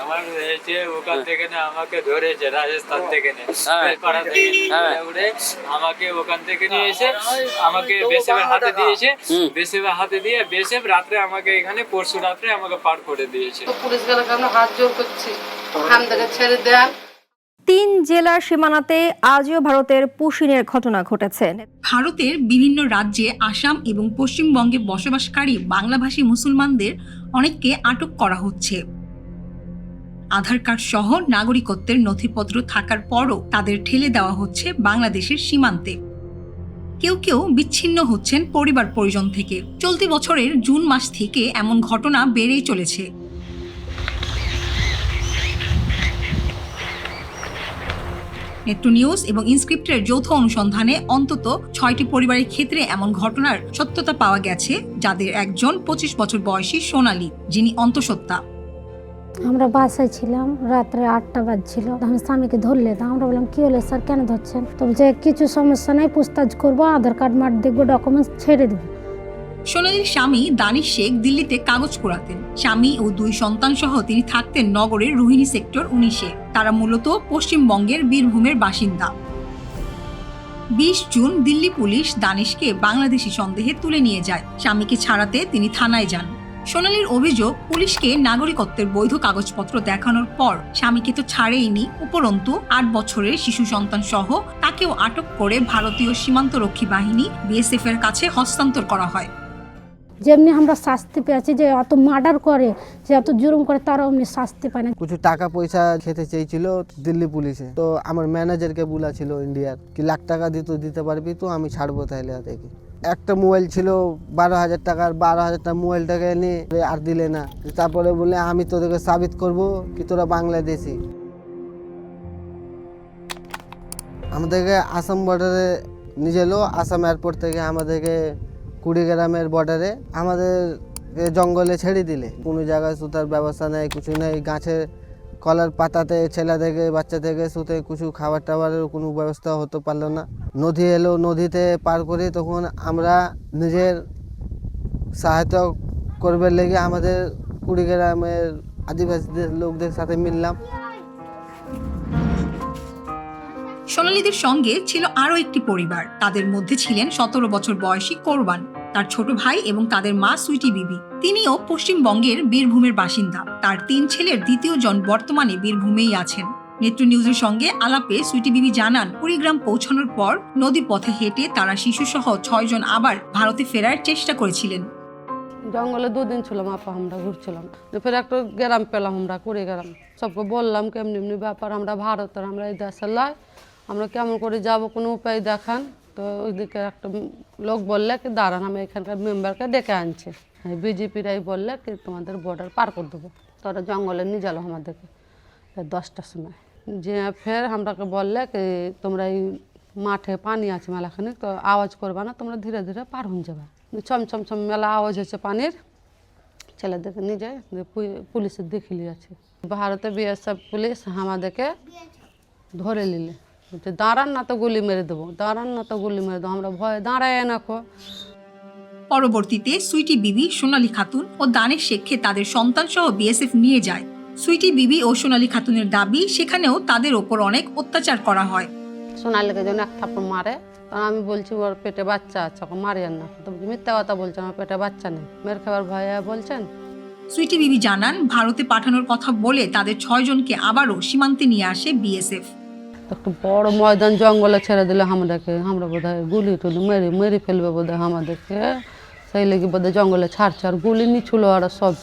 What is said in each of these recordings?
আমার হয়েছে ওখান থেকে না আমাকে ধরেছে রাজস্থান থেকে হ্যাঁ। পাড়া থেকে হ্যাঁ। উড়ে আমাকে ওখান থেকে নিয়ে এসে আমাকে বেসেবের হাতে দিয়েছে। বেসেবের হাতে দিয়ে বেসেব রাত্রে আমাকে এখানে পরশু রাত্রে আমাকে পার করে দিয়েছে। পুলিশ আমরা হাত জোর করছি? আমাদেরকে ছেড়ে দেন। তিন জেলার সীমানাতে আজও ভারতের পুশিনের ঘটনা ঘটেছে। ভারতের বিভিন্ন রাজ্যে আসাম এবং পশ্চিমবঙ্গে বসবাসকারী বাংলাভাষী মুসলমানদের অনেককে আটক করা হচ্ছে। আধার কার্ড সহ নাগরিকত্বের নথিপত্র থাকার পরও তাদের ঠেলে দেওয়া হচ্ছে বাংলাদেশের সীমান্তে। কেউ কেউ বিচ্ছিন্ন হচ্ছেন পরিবার পরিজন থেকে। চলতি বছরের জুন মাস থেকে এমন ঘটনা বেড়েই চলেছে। নেট্রো নিউজ এবং ইনস্ক্রিপ্টের যৌথ অনুসন্ধানে অন্তত ছয়টি পরিবারের ক্ষেত্রে এমন ঘটনার সত্যতা পাওয়া গেছে, যাদের একজন পঁচিশ বছর বয়সী সোনালী, যিনি অন্তঃসত্ত্বা। আমরা বাসায় ছিলাম, রাত্রে আটটা বাজছিল। আমি স্বামীকে ধরলে তো আমরা বললাম, কি হলো স্যার, কেন ধরছেন? তো যে কিছু সমস্যা নেই, পুস্তাজ করব, আধার কার্ড মার্ট দেখব ডকুমেন্টস ছেড়ে দেবো। সোনালীর স্বামী দানিশ শেখ দিল্লিতে কাগজ কুড়াতেন স্বামী ও দুই সন্তান সহ তিনি থাকতেন নগরের রোহিণী সেক্টর উনিশে। তারা মূলত পশ্চিমবঙ্গের বীরভূমের বাসিন্দা। বিশ জুন দিল্লি পুলিশ দানিশকে বাংলাদেশি সন্দেহে তুলে নিয়ে যায়। স্বামীকে ছাড়াতে তিনি থানায় যান। সোনালীর অভিযোগ পুলিশকে নাগরিকত্বের বৈধ কাগজপত্র দেখানোর পর স্বামীকে তো ছাড়েইনি। উপরন্তু আট বছরের শিশু সন্তান সহ তাকেও আটক করে ভারতীয় সীমান্তরক্ষী বাহিনী বিএসএফ এর কাছে হস্তান্তর করা হয়। যেমনি আমরা শাস্তি পেয়েছি যে এত মার্ডার করে যে এত জুলুম করে তারা অমনি শাস্তি পায় না। কিছু টাকা পয়সা খেতে চেয়েছিল দিল্লি পুলিশে। তো আমার ম্যানেজারকে বলেছিল ইন্ডিয়ার কি লাখ টাকা দিত দিতে পারবি তো? আমি ছাড়বো তাহলে দেখি একটা মোবাইল ছিল বারো হাজার টাকার, বারো হাজার টাকা মোবাইলটাকে নিয়ে আর দিলে না। তারপরে বলে আমি তোদেরকে সাবিত করব কি তোরা বাংলাদেশি? আমাদেরকে আসাম বর্ডারে নিয়ে এলো আসাম এয়ারপোর্ট থেকে আমাদেরকে কুড়িগ্রামের বর্ডারে আমাদের জঙ্গলে ছেড়ে দিলে। কোনো জায়গায় সুতার ব্যবস্থা নেই, কিছু নেই। গাছের কলার পাতাতে ছেলে থেকে বাচ্চা থেকে শুতে কিছু খাবার টাবারের কোনো ব্যবস্থা হতে পারল না। নদী এলো, নদীতে পার করে তখন আমরা নিজের সহায়তা করবার লেগে আমাদের কুড়িগ্রামের আদিবাসীদের লোকদের সাথে মিললাম। সোনালীদের সঙ্গে ছিল আরও একটি পরিবার। তাদের মধ্যে ছিলেন সতেরো বছর বয়সী কোরবান, তার ছোট ভাই এবং তাদের মা সুইটি বিবি। তিনিও পশ্চিমবঙ্গের বীরভূমের বাসিন্দা। তার তিন ছেলের দ্বিতীয় জন বর্তমানে বীরভূমেই আছেন। নেত্র নিউজের সঙ্গে আলাপে সুইটি বিবি জানান, কুড়িগ্রাম পৌঁছানোর পর নদী পথে হেঁটে তারা শিশুসহ ছয়জন আবার ভারতে ফেরার চেষ্টা করেছিলেন। জঙ্গলে দুদিন ছিলাম আপা আমরা ঘুরছিলাম। ফের একটা গ্রাম পেলাম আমরা কুড়ি গ্রাম সবকে বললাম, কেমনি এমনি ব্যাপার, আমরা ভারতের, আমরা এই দেশের লাই। আমরা কেমন করে যাব, কোনো উপায় দেখান? তো ওইদিকে একটা লোক বললে কি, দাঁড়ান, আমি এখানকার মেম্বারকে ডেকে আনছে। বিজেপিরাই বললে কি, তোমাদের বর্ডার পার করে দেবো। তোরা জঙ্গলে নিয়ে যালো আমাদেরকে। দশটার সময়। যে ফের আমরাকে বললে কি, তোমরা এই মাঠে পানি আছে মেলাখানি, তো আওয়াজ করবা না, তোমরা ধীরে ধীরে পার হয়ে যাবে। ছম ছম মেলা আওয়াজ হচ্ছে পানির। ছেলেদেরকে নিয়ে যায় পুলিশের দেখিলি আছে ভারতে বিএসএফ পুলিশ আমাদেরকে ধরে নিলে। বলছে দাঁড়ান না তো গুলি মেরে দেবো, দাঁড়ান না তো গুলি মেরে দেবো, আমরা ভয়ে দাঁড়ায় না খো পরবর্তীতে সুইটি বিবি, সোনালী খাতুন ও দানের শেখকে তাদের সন্তান সহ বিএসএফ নিয়ে যায়। সুইটি বিবি ও সোনালী খাতুনের দাবি সেখানেও তাদের ওপর অনেক অত্যাচার করা হয়। সোনালিকে যেন এক থাপ্পড় মারে তখন আমি বলছি ওর পেটে বাচ্চা আছে ওকে মারিয়েন না। তো মিথ্যা কথা বলছেন আমার পেটে বাচ্চা নেই। মেয়ের খাবার ভয়ে বলছেন? সুইটি বিবি জানান ভারতে পাঠানোর কথা বলে তাদের ছয়জনকে আবারও সীমান্তে নিয়ে আসে বিএসএফ। একটু বড় ময়দান জঙ্গলে ছেড়ে দিলে আমাদেরকে আমরা বোধ হয় গুলি টুলি মেরে মেরে ফেলবে বোধ হয় আমাদেরকে। সেই লেগে বোধ হয় জঙ্গলে ছাড়ছে আর গুলি নিচ্ছিল ওরা সব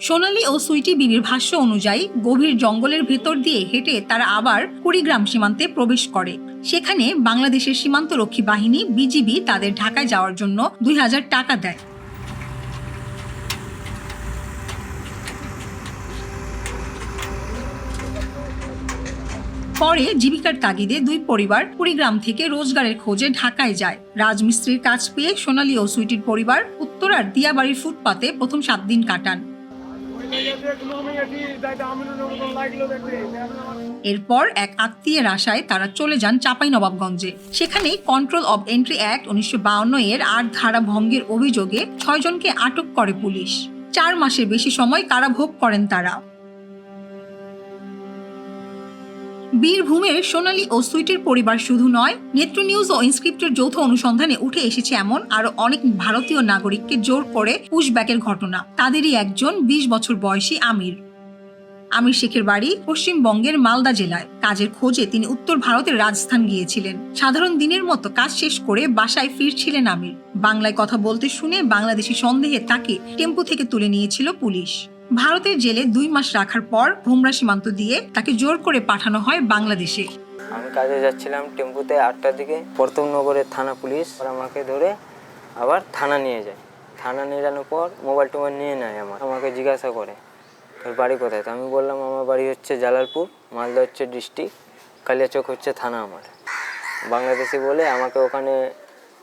সোনালী ও সুইটি বিবির ভাষ্য অনুযায়ী, গভীর জঙ্গলের ভেতর দিয়ে হেঁটে তারা আবার কুড়িগ্রাম সীমান্তে প্রবেশ করে। সেখানে বাংলাদেশের সীমান্তরক্ষী বাহিনী, বিজিবি, তাদের ঢাকায় যাওয়ার জন্য দুই হাজার টাকা দেয়। পরে জীবিকার তাগিদে দুই পরিবার কুড়িগ্রাম থেকে রোজগারের খোঁজে ঢাকায় যায়। রাজমিস্ত্রির কাজ পেয়ে সোনালী ও সুইটির পরিবার উত্তরার দিয়াবাড়ির ফুটপাতে প্রথম সাত দিন কাটান। এরপর এক আত্মীয়ের আশায় তারা চলে যান চাপাই নবাবগঞ্জে সেখানে কন্ট্রোল অব এন্ট্রি অ্যাক্ট উনিশশো এর আট ধারা ভঙ্গের অভিযোগে ছয়জনকে আটক করে পুলিশ। চার মাসের বেশি সময় কারাভোগ করেন তারা। বীরভূমের সোনালী ও সুইটের পরিবার শুধু নয়, নেত্র নিউজ ও ইনস্ক্রিপ্টের যৌথ অনুসন্ধানে উঠে এসেছে এমন আরও অনেক ভারতীয় নাগরিককে জোর করে পুশব্যাকের ঘটনা। তাদেরই একজন ২০ বছর বয়সী আমির। আমির শেখের বাড়ি পশ্চিমবঙ্গের মালদা জেলায়। কাজের খোঁজে তিনি উত্তর ভারতের রাজস্থান গিয়েছিলেন। সাধারণ দিনের মতো কাজ শেষ করে বাসায় ফিরছিলেন আমির। বাংলায় কথা বলতে শুনে বাংলাদেশি সন্দেহে তাকে টেম্পু থেকে তুলে নিয়েছিল পুলিশ। ভারতের জেলে দুই মাস রাখার পর ভোমরা সীমান্ত দিয়ে তাকে জোর করে পাঠানো হয় বাংলাদেশে। আমি কাজে যাচ্ছিলাম টেম্পুতে আটটার দিকে। প্রথমনগরের থানা পুলিশ। আমাকে ধরে আবার থানা নিয়ে যায়। থানা নিয়ে যাওয়ার পর মোবাইল টোবাইল নিয়ে নেয় আমার। আমাকে জিজ্ঞাসা করে, তোর বাড়ি কোথায়? তো আমি বললাম, আমার বাড়ি হচ্ছে জালালপুর, মালদা হচ্ছে ডিস্ট্রিক্ট, কালিয়াচক হচ্ছে থানা আমার। বাংলাদেশি বলে আমাকে ওখানে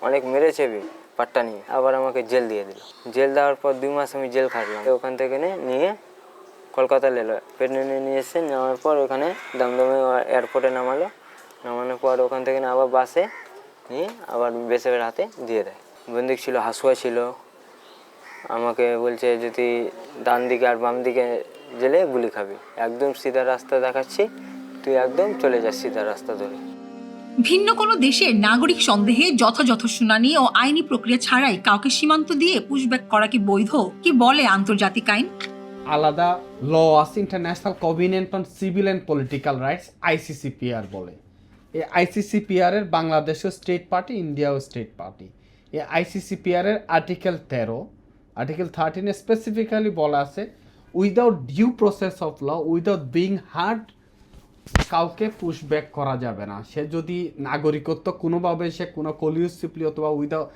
অনেক মেরেছে বি। পাট্টা নিয়ে আবার আমাকে জেল দিয়ে দিল। জেল দেওয়ার পর দুই মাস আমি জেল খাটলাম। ওখান থেকে নিয়ে কলকাতা লেলো। প্লেনে নিয়ে এসে নেওয়ার পর ওখানে দমদমে এয়ারপোর্টে নামালো। নামানোর পর ওখান থেকে আবার বাসে নিয়ে আবার বেসের হাতে দিয়ে দেয়। বন্দুক ছিল, হাসুয়া ছিল। আমাকে বলছে যদি ডান দিকে আর বাম দিকে জেলে গুলি খাবি। একদম সিধা রাস্তা দেখাচ্ছি। তুই একদম চলে যাস সিধা রাস্তা ধরে। ভিন্ন কোনো দেশের নাগরিক সন্দেহে যথাযথ শুনানি ও আইনি প্রক্রিয়া ছাড়াই কাউকে সীমান্ত দিয়ে পুশব্যাক করা কি বৈধ? কি বলে আন্তর্জাতিক আইন? আলাদা ল আছে International Covenant on Civil and Political Rights ICCPR বলে। এই আইসিসিপিআর এর বাংলাদেশও স্টেট পার্টি ইন্ডিয়াও স্টেট পার্টি এই আইসিসিপিআর এর আর্টিকেল তেরো আর্টিকেল থার্টিনে স্পেসিফিক্যালি বলা আছে without due process of law without being heard কাউকে পুশব্যাক করা যাবে না। সে যদি নাগরিকত্ব কোনোভাবে সে কোনো কলিউসিভলি অথবা উইদাউট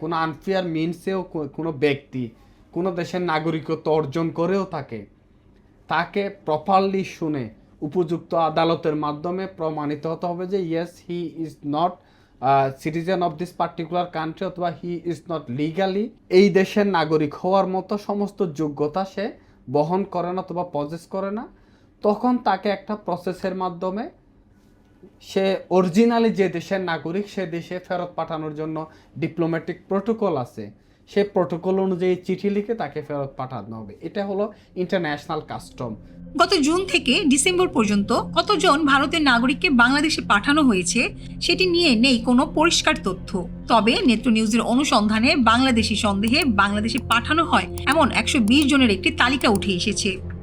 কোনো আনফেয়ার মিনসেও কোনো ব্যক্তি, কোনো দেশের নাগরিকত্ব অর্জন করেও থাকে, তাকে প্রপারলি শুনে উপযুক্ত আদালতের মাধ্যমে প্রমাণিত হতে হবে যে yes he is not citizen of this particular country অথবা হি ইজ নট লিগালি এই দেশের নাগরিক হওয়ার মতো সমস্ত যোগ্যতা সে বহন করে না অথবা পজেস করে না। তখন তাকে একটা প্রসেসের মাধ্যমে সে অরিজিনালি যে দেশের নাগরিক, সে দেশে ফেরত পাঠানোর জন্য ডিপ্লোম্যাটিক প্রোটোকল আছে। সে প্রোটোকল অনুযায়ী চিঠি লিখে তাকে ফেরত পাঠানো হবে। এটা হলো ইন্টারন্যাশনাল কাস্টম গত জুন থেকে ডিসেম্বর পর্যন্ত কতজন ভারতের নাগরিককে বাংলাদেশে পাঠানো হয়েছে, সেটি নিয়ে নেই কোনো পরিষ্কার তথ্য। তবে নেত্র নিউজের অনুসন্ধানে বাংলাদেশি সন্দেহে বাংলাদেশে পাঠানো হয় এমন একশো বিশ জনের একটি তালিকা উঠে এসেছে।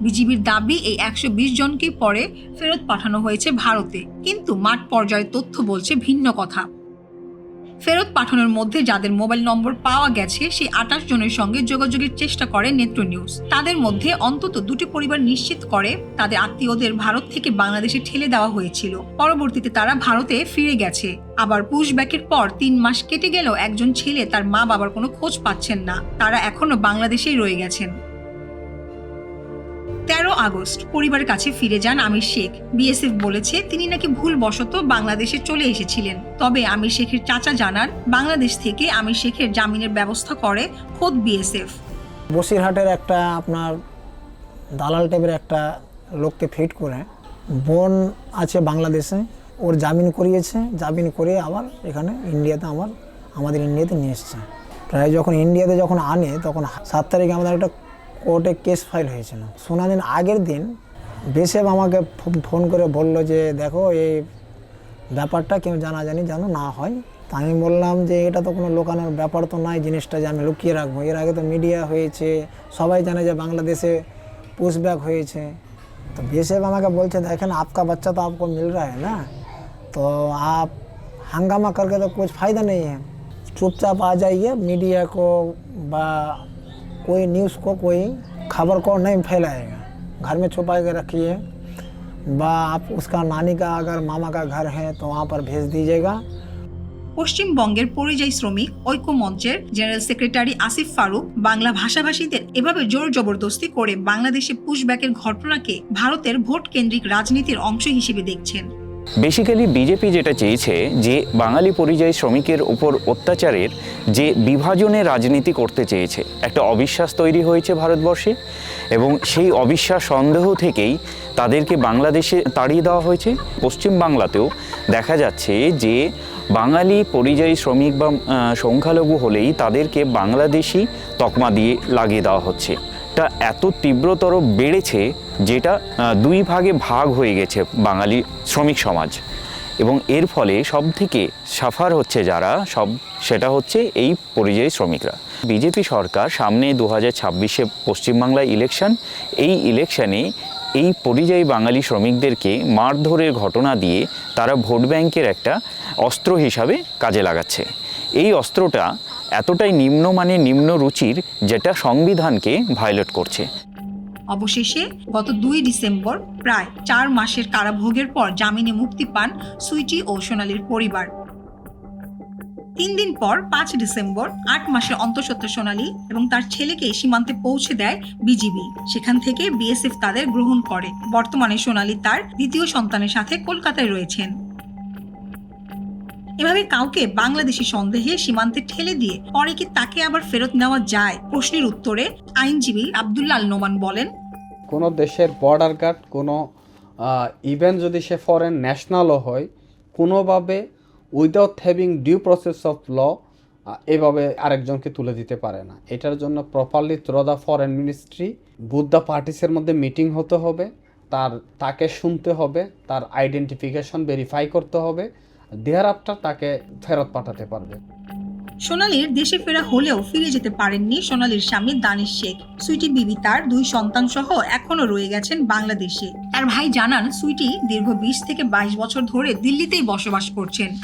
বিজিবির দাবি, এই একশো বিশ জনকেই পরে ফেরত পাঠানো হয়েছে ভারতে। কিন্তু মাঠ পর্যায়ের তথ্য বলছে ভিন্ন কথা। ফেরত পাঠানোর মধ্যে যাদের মোবাইল নম্বর পাওয়া গেছে সেই আঠাশ জনের সঙ্গে যোগাযোগের চেষ্টা করে নেত্র নিউজ। তাদের মধ্যে অন্তত দুটি পরিবার নিশ্চিত করে, তাদের আত্মীয়দের ভারত থেকে বাংলাদেশে ঠেলে দেওয়া হয়েছিল। পরবর্তীতে তারা ভারতে ফিরে গেছে। আবার পুশব্যাকের পর তিন মাস কেটে গেলেও একজন ছেলে তার মা বাবার কোনো খোঁজ পাচ্ছেন না। তারা এখনও বাংলাদেশেই রয়ে গেছেন। তেরো আগস্ট পরিবারের কাছে ফিরে যান আমির শেখ। বিএসএফ বলেছে, তিনি নাকি ভুলবশত বাংলাদেশে চলে এসেছিলেন। তবে আমির শেখের চাচা জানান, বাংলাদেশ থেকে আমির শেখের জামিনের ব্যবস্থা করে খোদ বিএসএফ। বসিরহাটের একটা আপনার দালাল টাইপের একটা লোককে ফিট করে, বোন আছে বাংলাদেশে, ওর জামিন করিয়েছে, জামিন করে আবার এখানে ইন্ডিয়াতে আমার আমাদের ইন্ডিয়াতে নিয়ে এসছে। প্রায় যখন ইন্ডিয়াতে যখন আনে, তখন সাত তারিখে আমাদের একটা কোর্টে কেস ফাইল হয়েছিল শুনানির আগের দিন বেসেব আমাকে ফো- ফোন করে বললো যে দেখো এই ব্যাপারটা কেউ জানাজানি যেন না হয় তা আমি বললাম যে এটা তো কোনো লোকানোর ব্যাপার তো নাই জিনিসটা যে আমি লুকিয়ে রাখবো এর আগে তো মিডিয়া হয়েছে সবাই জানে যে বাংলাদেশে পুশব্যাক হয়েছে তো বিএসএফ আমাকে বলছে দেখেন आपका बच्चा तो आपको मिल रहा है ना तो आप हंगामा करके तो कुछ फ़ायदा नहीं है चुपचाप आ जाइए मीडिया को बा कोई न्यूज़ को कोई खबर को नहीं फैलाएगा घर में छुपा के रखिए बा आप उसका नानी का अगर मामा का घर है तो वहाँ पर भेज दीजिएगा পশ্চিমবঙ্গের পরিযায়ী শ্রমিক ঐক্য মঞ্চের জেনারেল সেক্রেটারি আসিফ ফারুক বাংলা ভাষাভাষীদের এভাবে জোর জবরদস্তি করে বাংলাদেশে পুশব্যাকের ঘটনাকে ভারতের ভোট কেন্দ্রিক রাজনীতির অংশ হিসেবে দেখছেন বেসিক্যালি বিজেপি যেটা চেয়েছে যে বাঙালি পরিযায়ী শ্রমিকের উপর অত্যাচারের যে বিভাজনের রাজনীতি করতে চেয়েছে, একটা অবিশ্বাস তৈরি হয়েছে ভারতবর্ষে এবং সেই অবিশ্বাস সন্দেহ থেকেই তাদেরকে বাংলাদেশে তাড়িয়ে দেওয়া হয়েছে। পশ্চিম বাংলাতেও দেখা যাচ্ছে যে বাঙালি পরিযায়ী শ্রমিক বা সংখ্যালঘু হলেই তাদেরকে বাংলাদেশি তকমা দিয়ে লাগিয়ে দেওয়া হচ্ছে। একটা এত তীব্রতর বেড়েছে যেটা দুই ভাগে ভাগ হয়ে গেছে বাঙালি শ্রমিক সমাজ। এবং এর ফলে সব থেকে সাফার হচ্ছে যারা, সব সেটা হচ্ছে এই পরিযায়ী শ্রমিকরা। বিজেপি সরকার সামনে দু হাজার ছাব্বিশে পশ্চিমবাংলায় ইলেকশন, এই ইলেকশনে এই পরিযায়ী বাঙালি শ্রমিকদেরকে মারধরের ঘটনা দিয়ে তারা ভোট ব্যাংকের একটা অস্ত্র হিসাবে কাজে লাগাচ্ছে। এই অস্ত্রটা এতটাই নিম্নমানের নিম্ন রুচির যেটা সংবিধানকে ভায়োলেট করছে। অবশেষে গত দুই ডিসেম্বর প্রায় চার মাসের কারাভোগের পর জামিনে মুক্তি পান সুইটি ও সোনালির পরিবার। তিন দিন পর পাঁচ ডিসেম্বর আট মাসের অন্তঃসত্ত্বা সোনালী এবং তার ছেলেকে সীমান্তে পৌঁছে দেয় বিজিবি। সেখান থেকে বিএসএফ তাদের গ্রহণ করে। বর্তমানে সোনালী তার দ্বিতীয় সন্তানের সাথে কলকাতায় রয়েছেন। এভাবে কাউকে বাংলাদেশি সন্দেহে সীমান্তে ঠেলে দিয়ে পরে কি তাকে আবার ফেরত নেওয়া যায়? প্রশ্নের উত্তরে আইনজীবী আব্দুল্লাহ আল নোমান বলেন, কোনো দেশের বর্ডার গার্ড কোনো ইভেন যদি সে ফরেন ন্যাশনালও হয়, কোনোভাবে without having due process of law এভাবে আরেকজনকে তুলে দিতে পারে না। এটার জন্য properly through the foreign ministry both the পার্টিসের মধ্যে মিটিং হতে হবে, তার, তাকে শুনতে হবে, তার আইডেন্টিফিকেশন ভেরিফাই করতে হবে দেয়ার তাকে ফেরত পাঠাতে পারবে। সোনালীর দেশে ফেরা হলেও ফিরে যেতে পারেননি সোনালীর স্বামী দানিশ শেখ। সুইটি বিবি তার দুই সন্তান সহ এখনও রয়ে গেছেন বাংলাদেশে। তার ভাই জানান, সুইটি দীর্ঘ বিশ থেকে বাইশ বছর ধরে দিল্লিতেই বসবাস করছেন।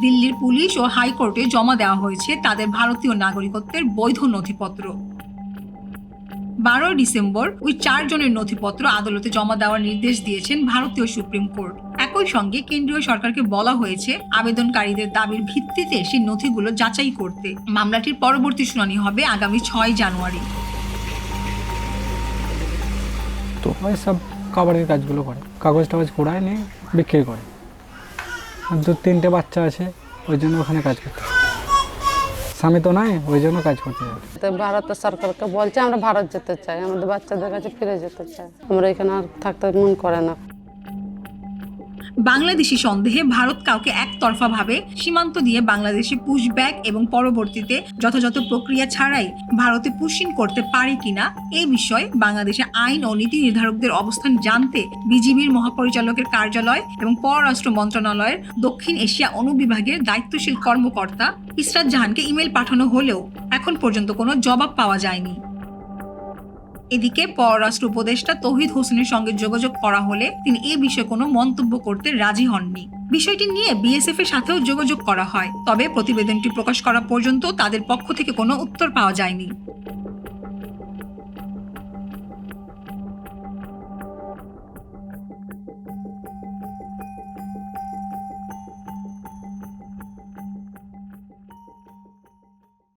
দিল্লির পুলিশ ও হাইকোর্টে জমা দেওয়া হয়েছে তাদের ভারতীয় নাগরিকত্বের বৈধ নথিপত্র। বারোই ডিসেম্বর ওই চারজনের নথিপত্র আদালতে জমা দেওয়ার নির্দেশ দিয়েছেন ভারতীয় সুপ্রিম কোর্ট। একই সঙ্গে কেন্দ্রীয় সরকারকে বলা হয়েছে, আবেদনকারীদের দাবির ভিত্তিতে সেই নথিগুলো যাচাই করতে। মামলাটির পরবর্তী শুনানি হবে আগামী ছয় জানুয়ারি। ওই সব কাবাডির কাজগুলো করে। কাগজ টাগজ কুড়ায় নিয়ে বিক্রি করে। দু তিনটে বাচ্চা আছে, ওই জন্য ওখানে কাজ করতে। স্বামী তো নাই, ওই জন্য কাজ করতে তো ভারতের সরকারকে বলছে, আমরা ভারত যেতে চাই, আমাদের বাচ্চাদের কাছে ফিরে যেতে চাই। আমরা এখানে আর থাকতে মন করে না। বাংলাদেশি সন্দেহে ভারত কাউকে একতরফাভাবে সীমান্ত দিয়ে বাংলাদেশে পুশব্যাক এবং পরবর্তীতে যথাযথ প্রক্রিয়া ছাড়াই ভারতে পুশিং করতে পারে কিনা এই বিষয়ে বাংলাদেশে আইন ও নীতি নির্ধারকদের অবস্থান জানতে বিজিবির মহাপরিচালকের কার্যালয় এবং পররাষ্ট্র মন্ত্রণালয়ের দক্ষিণ এশিয়া অনুবিভাগের দায়িত্বশীল কর্মকর্তা ইসরাত জাহানকে ইমেল পাঠানো হলেও এখন পর্যন্ত কোনো জবাব পাওয়া যায়নি। এদিকে পররাষ্ট্র উপদেষ্টা তহিদ হোসেনের সঙ্গে যোগাযোগ করা হলে তিনি এ বিষয়ে কোনো মন্তব্য করতে রাজি হননি। বিষয়টি নিয়ে বিএসএফ এর সাথেও যোগাযোগ করা হয়, তবে প্রতিবেদনটি প্রকাশ করা পর্যন্ত তাদের পক্ষ থেকে কোনো উত্তর পাওয়া যায়নি।